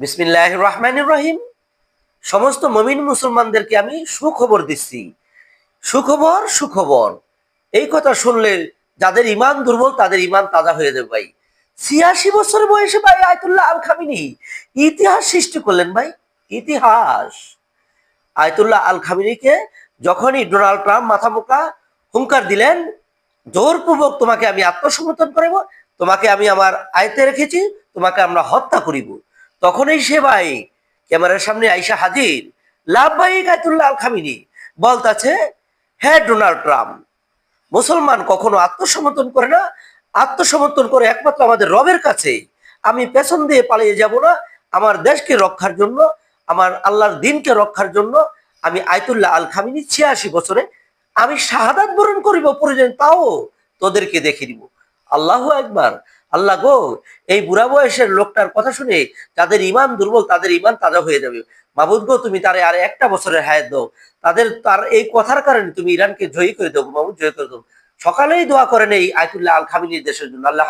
বিসমিল্লাহ রহমান রহিম সমস্ত মমিন মুসলমানদেরকে আমি সুখবর দিচ্ছি। সুখবর সুখবর। এই কথা শুনলে যাদের ইমান দুর্বল, তাদের ইমান তাজা হয়ে যাবে ভাই। ছিয়াশি বছর বয়সে ভাই আয়তুল্লাহ আল খামিনি ইতিহাস সৃষ্টি করলেন ভাই। ইতিহাস। আয়তুল্লাহ আল খামিনিকে যখনই ডোনাল্ড ট্রাম্প মাথা মোকা হুঙ্কার দিলেন, জোরপূর্বক তোমাকে আমি আত্মসমর্থন করিব, তোমাকে আমি আমার আয়তে রেখেছি, তোমাকে আমরা হত্যা করিব। তখনই সে ভাই ক্যামেরার সামনে আইসা হাজির। লাভ ভাই আয়তুল্লাহ আল খামিনি বলতাছে হ্যাঁ ডোনাল্ড ট্রাম্প, মুসলমান কখনো আত্মসমর্পণ করে না? আত্মসমর্পণ করে একমাত্র আমাদের রবের কাছে। আমি পেছন দিয়ে পালিয়ে যাব না। আমার দেশকে রক্ষার জন্য, আমার আল্লাহর দিনকে রক্ষার জন্য আমি আয়তুল্লাহ আল খামিনি ছিয়াশি বছরে আমি শাহাদাত বরণ করিব। প্রয়োজন তাও তোদেরকে দেখে দিব আল্লাহ একবার আল্লাহ গো, এই বুড়া বয়সের লোকটার কথা শুনে যাদের ইমান দুর্বল, তাদের ইমান তাজা হয়ে যাবে। মাবুদ গো, তুমি তার আর একটা বছরের হায়াত দাও। তাদের, তার এই কথার কারণে তুমি ইরানকে জয়ী করে দেবো মাবুদ, জয়ী করে দেবো সকালেই দোয়া করেন এই আয়তুল্লাহ আল খামিনীর দেশের জন্য। আল্লাহ।